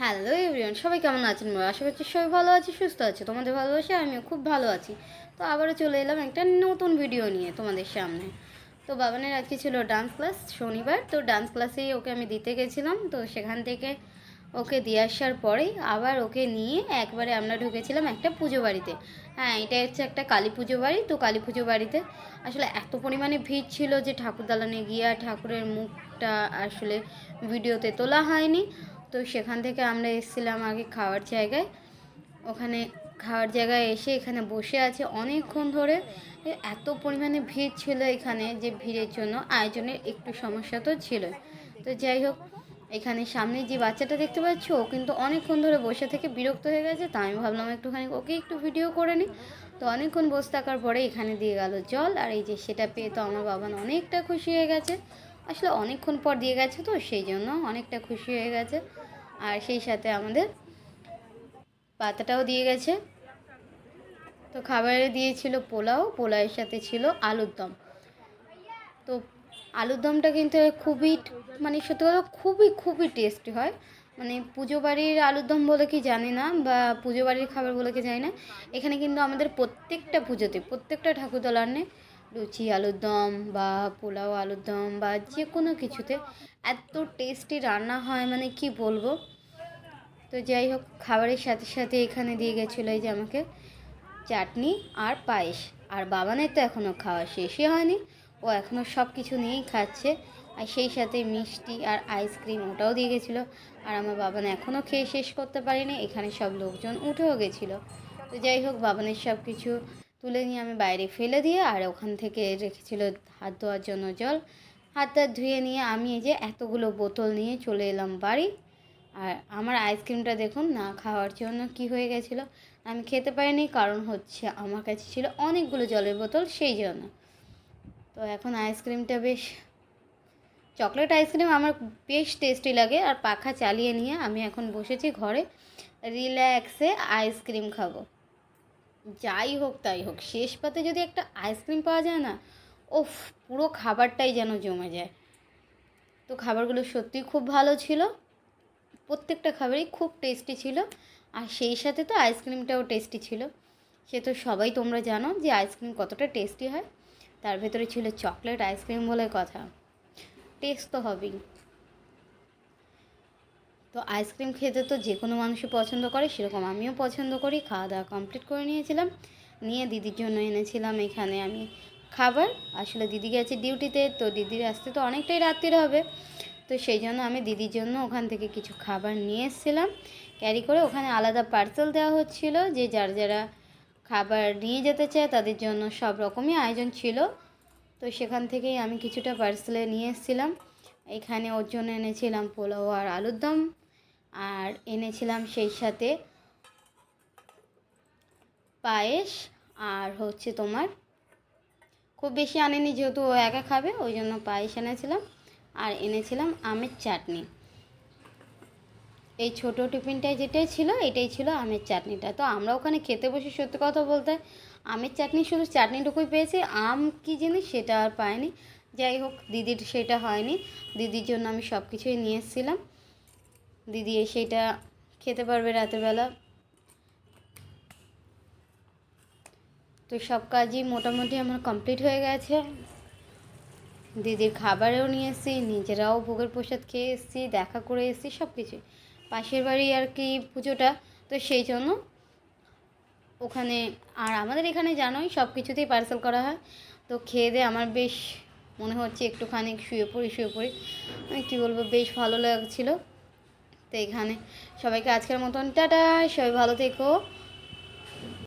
Hello everyone সবাই কেমন আছেন? বলো? আশা করছি সবাই ভালো আছে, সুস্থ আছে। তোমাদের ভালোবাসে আমিও খুব ভালো আছি। তো আবারও চলে এলাম একটা নতুন ভিডিও নিয়ে তোমাদের সামনে। তো বাবানের আজকে ছিল ডান্স ক্লাস শনিবার, তো ডান্স ক্লাসেই ওকে আমি দিতে গেছিলাম। তো সেখান থেকে ওকে দিয়ে আসার পরেই আবার ওকে নিয়ে একবারে আমরা ঢুকেছিলাম একটা পুজো বাড়িতে। হ্যাঁ এটা হচ্ছে একটা কালী পুজো বাড়ি। তো কালী পুজো বাড়িতে আসলে এত পরিমাণে ভিড় ছিল যে ঠাকুর দালানে গিয়ে ঠাকুরের মুখটা আসলে ভিডিওতে তোলা হয়নি। তো সেখান থেকে আমরা এসেছিলাম আগে খাওয়ার জায়গায়। ওখানে খাওয়ার জায়গায় এসে এখানে বসে আছে অনেকক্ষণ ধরে। এত পরিমাণে ভিড় ছিল এখানে যে ভিড়ের জন্য, আয়োজনের একটু সমস্যা তো ছিল। তো যাই হোক, এখানে সামনে যে বাচ্চাটা দেখতে পাচ্ছ, ও কিন্তু অনেকক্ষণ ধরে বসে থেকে বিরক্ত হয়ে গেছে। তা আমি ভাবলাম একটুখানি ওকে একটু ভিডিও করে নিই। তো অনেকক্ষণ বসে থাকার পরে এখানে দিয়ে গেল জল। আর এই যে সেটা পেয়ে তো আমার বাবান অনেকটা খুশি হয়ে গেছে। আসলে অনেকক্ষণ পর দিয়ে গেছে তো, সেই জন্য অনেকটা খুশি হয়ে গেছে। আর সেই সাথে আমাদের পাতাটাও দিয়ে গেছে। তো খাবারে দিয়েছিল পোলাও, পোলাওয়ের সাথে ছিল আলুর দম। তো আলুর দমটা কিন্তু খুবই মানে সত্যি কথা খুবই খুবই টেস্টি হয়। মানে পুজো বাড়ির আলুর দম বলে কি জানি না, বা পুজো বাড়ির খাবার বলে কি জানি না। এখানে কিন্তু আমাদের প্রত্যেকটা পুজোতে, প্রত্যেকটা ঠাকুরতলার নে লুচি, আলুর দম বা পোলাও, আলুর দম বা যে কোনো কিছুতে এত টেস্টি রান্না হয় মানে কি বলব? তো যাই হোক, খাবারের সাথে সাথে এখানে দিয়ে গেছিল এই যে আমাকে চাটনি আর পায়েস। আর বাবানের তো এখনও খাওয়া শেষই হয়নি, ও এখনও সব কিছু নিয়েই খাচ্ছে। আর সেই সাথে মিষ্টি আর আইসক্রিম ওটাও দিয়ে গেছিল। আর আমার বাবান এখনও খেয়ে শেষ করতে পারেনি, এখানে সব লোকজন উঠেও গেছিল। তো যাই হোক, বাবানের সব কিছু তুলে নিয়ে আমি বাইরে ফেলে দিয়ে আর ওখান থেকে রেখেছিল হাত ধোয়ার জন্য জল। হাত টাত ধুয়ে নিয়ে আমি এই যে এতগুলো বোতল নিয়ে চলে এলাম বাড়ি। আর আমার আইসক্রিমটা দেখুন, না খাওয়ার জন্য কি হয়ে গেছিল আমি খেতে পারিনি, কারণ হচ্ছে আমার কাছে ছিল অনেকগুলো জলের বোতল সেই জন্য। তো এখন আইসক্রিমটা বেশ, চকলেট আইসক্রিম আমার বেশ টেস্টি লাগে আর পাখা চালিয়ে নিয়ে আমি এখন বসেছি ঘরে। রিল্যাক্সে আইসক্রিম খাব। যাই হোক তাই হোক, শেষ পাতে যদি একটা আইসক্রিম পাওয়া যায় না ওফ পুরো খাবারটাই যেন জমে যায়। তো খাবারগুলো সত্যিই খুব ভালো ছিল, প্রত্যেকটা খাবারই খুব টেস্টি ছিল, আর সেই সাথে তো আইসক্রিমটাও টেস্টি ছিল। সে তো সবাই তোমরা জানো যে আইসক্রিম কতটা টেস্টি হয়। তার ভেতরে ছিল চকলেট আইসক্রিম বলে কথা। টেস্ট তো হবেই। তো আইসক্রিম খেতে তো যে কোনো মানুষই পছন্দ করে, সেরকম আমিও পছন্দ করি। খাওয়া দাওয়া কমপ্লিট করে নিয়েছিলাম। নিয়ে দিদির জন্য এনেছিলাম এখানে আমি খাবার। আসলে দিদি গেছে ডিউটিতে তো দিদির আসতে তো অনেকটাই রাত্রির হবে। তো সেই জন্য আমি দিদির জন্য ওখান থেকে কিছু খাবার নিয়ে এসেছিলাম। ক্যারি করে ওখানে আলাদা পার্সেল দেওয়া হচ্ছিল যে যার যারা খাবার নিয়ে যেতে চায় তাদের জন্য সব রকমই আয়োজন ছিল। তো সেখান থেকেই আমি কিছুটা পার্সেলে নিয়ে এসেছিলাম। এখানে ওর জন্য এনেছিলাম পোলাও আর আলুর দম। আর এনেছিলাম সেই সাথে পায়েস আর হচ্ছে তোমার খুব বেশি আনেনি যেহেতু ও একা খাবে, ওই জন্য পায়েস এনেছিলাম আর এনেছিলাম আমের চাটনি। এই ছোটো টিফিনটায় যেটাই ছিল, এটাই ছিল আমের চাটনিটা। তো আমরা ওখানে খেতে বসে সত্যি কথা বলতে আমের চাটনি শুধু চাটনিটুকুই পেয়েছি, আম কী জিনিস সেটা আর পাইনি। যাই হোক, দিদির সেটা হয়নি। দিদির জন্য আমি সব কিছুই নিয়ে এসেছিলাম। দিদি সেটা খেতে পারবে রাতেরবেলা। তো সব কাজই মোটামুটি আমার কমপ্লিট হয়ে গেছে। দিদির খাবারেও নিয়ে এসেছি, নিজেরাও ভোগের প্রসাদ খেয়ে এসেছি, দেখা করে এসেছি, সব কিছুই পাশের বাড়ি আর কি পুজোটা, তো সেই জন্য ওখানে আর আমাদের এখানে জানোই সব কিছুতেই পার্সেল করা হয়। তো খেয়ে দিয়ে আমার বেশ মনে হচ্ছে একটুখানি শুয়ে পড়ি শুয়ে পড়ি। আমি কী বলব, বেশ ভালো লাগছিল। তো এখানে সবাইকে আজকের মতন টাটা সবাই ভালো থেকো।